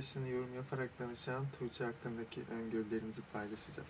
yaşını yorum yaparak danışan Tuğçe hakkındaki öngörülerimizi paylaşacağız.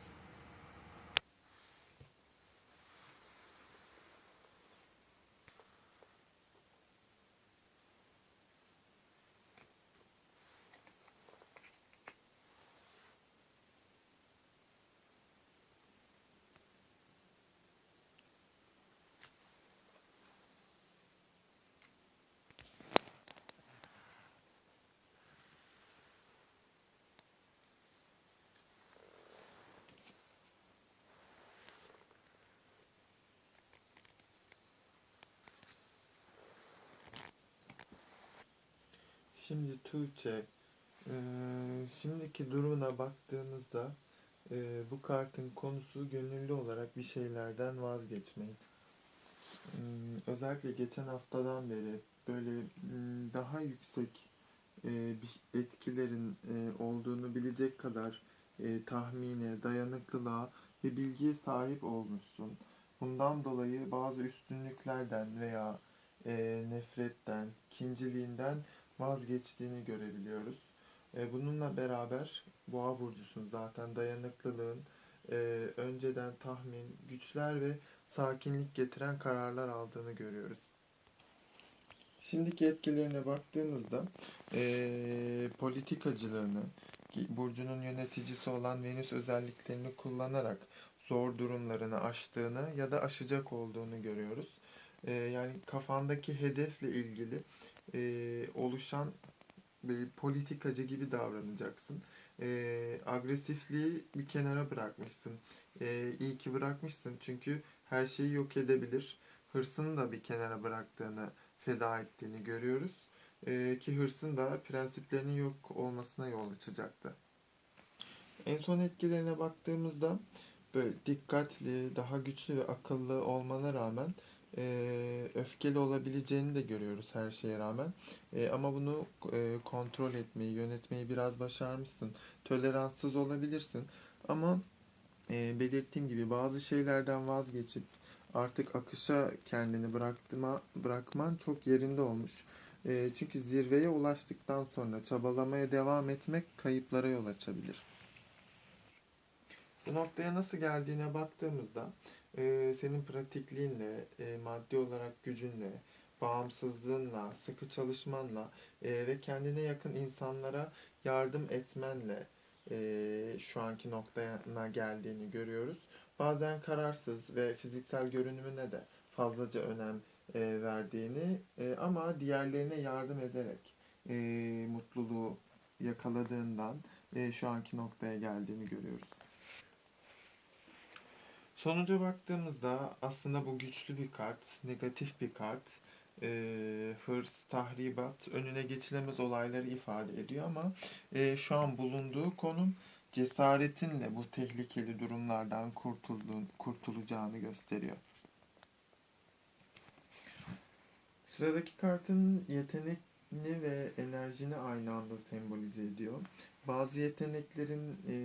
Şimdi Tuğçe, eee, şimdiki durumuna baktığımızda eee, bu kartın konusu gönüllü olarak bir şeylerden vazgeçmeyin. Hmm, Özellikle geçen haftadan beri böyle hmm, daha yüksek bir etkilerin eee, olduğunu bilecek kadar eee, tahmine, dayanıklılığa ve bilgiye sahip olmuşsun. Bundan dolayı bazı üstünlüklerden veya eee, nefretten, kinciliğinden vazgeçtiğini görebiliyoruz. E, bununla beraber Boğa burcusun zaten dayanıklılığın e, önceden tahmin, güçler ve sakinlik getiren kararlar aldığını görüyoruz. Şimdiki etkilerine baktığımızda e, politikacılığını, burcunun yöneticisi olan Venüs özelliklerini kullanarak zor durumlarını aştığını ya da aşacak olduğunu görüyoruz. E, yani kafandaki hedefle ilgili e, oluşan bir politikacı gibi davranacaksın. E, agresifliği bir kenara bırakmışsın. E, iyi ki bırakmışsın çünkü her şeyi yok edebilir. Hırsını da bir kenara bıraktığını, feda ettiğini görüyoruz. E, ki hırsın da prensiplerinin yok olmasına yol açacaktı. En son etkilerine baktığımızda böyle dikkatli, daha güçlü ve akıllı olmana rağmen e, öfkeli olabileceğini de görüyoruz her şeye rağmen. E, ama bunu e, kontrol etmeyi, yönetmeyi biraz başarmışsın. Toleranssız olabilirsin. Ama e, belirttiğim gibi bazı şeylerden vazgeçip artık akışa kendini bıraktırma, bırakman çok yerinde olmuş. E, çünkü zirveye ulaştıktan sonra çabalamaya devam etmek kayıplara yol açabilir. Bu noktaya nasıl geldiğine baktığımızda e, senin pratikliğinle, e, maddi olarak gücünle, bağımsızlığınla, sıkı çalışmanla e, ve kendine yakın insanlara yardım etmenle e, şu anki noktaya geldiğini görüyoruz. Bazen kararsız ve fiziksel görünümüne de fazlaca önem e, verdiğini e, ama diğerlerine yardım ederek e, mutluluğu yakaladığından e, şu anki noktaya geldiğini görüyoruz. Sonuca baktığımızda aslında bu güçlü bir kart, negatif bir kart. Ee, hırs, tahribat, önüne geçilemez olayları ifade ediyor ama e, şu an bulunduğu konum cesaretinle bu tehlikeli durumlardan kurtulduğun, kurtulacağını gösteriyor. Sıradaki kartın yetenekini ve enerjini aynı anda sembolize ediyor. Bazı yeteneklerin e,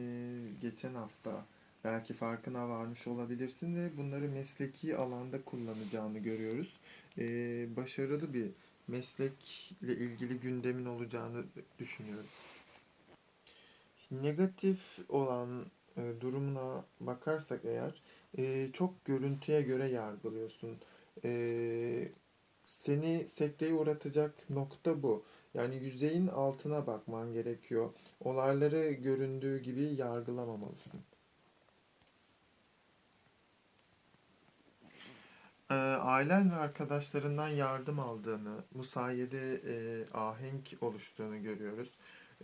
geçen hafta belki farkına varmış olabilirsin ve bunları mesleki alanda kullanacağını görüyoruz. Ee, başarılı bir meslekle ilgili gündemin olacağını düşünüyorum. Negatif olan e, durumuna bakarsak eğer e, çok görüntüye göre yargılıyorsun. E, seni sekteye uğratacak nokta bu. Yani yüzeyin altına bakman gerekiyor. Olayları göründüğü gibi yargılamamalısın. Ee, ailen ve arkadaşlarından yardım aldığını, bu sayede e, ahenk oluştuğunu görüyoruz.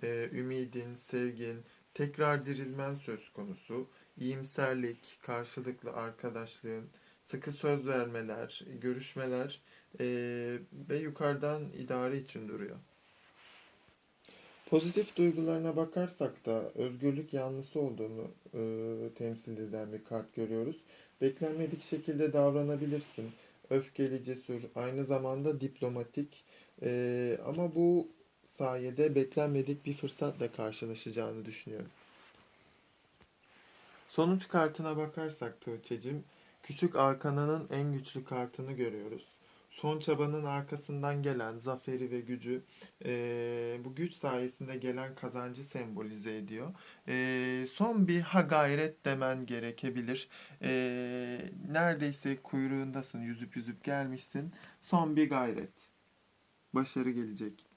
E, ümidin, sevgin, tekrar dirilmen söz konusu. İyimserlik, karşılıklı arkadaşlığın, sıkı söz vermeler, görüşmeler e, ve yukarıdan idare için duruyor. Pozitif duygularına bakarsak da özgürlük yanlısı olduğunu e, temsil eden bir kart görüyoruz. Beklenmedik şekilde davranabilirsin. Öfkeli, cesur, aynı zamanda diplomatik. E, ama bu sayede beklenmedik bir fırsatla karşılaşacağını düşünüyorum. Sonuç kartına bakarsak Tuğçe'cim, küçük arkananın en güçlü kartını görüyoruz. Son çabanın arkasından gelen zaferi ve gücü e, bu güç sayesinde gelen kazancı sembolize ediyor. E, son bir ha gayret demen gerekebilir. E, neredeyse kuyruğundasın, yüzüp yüzüp gelmişsin. Son bir gayret. Başarı gelecek.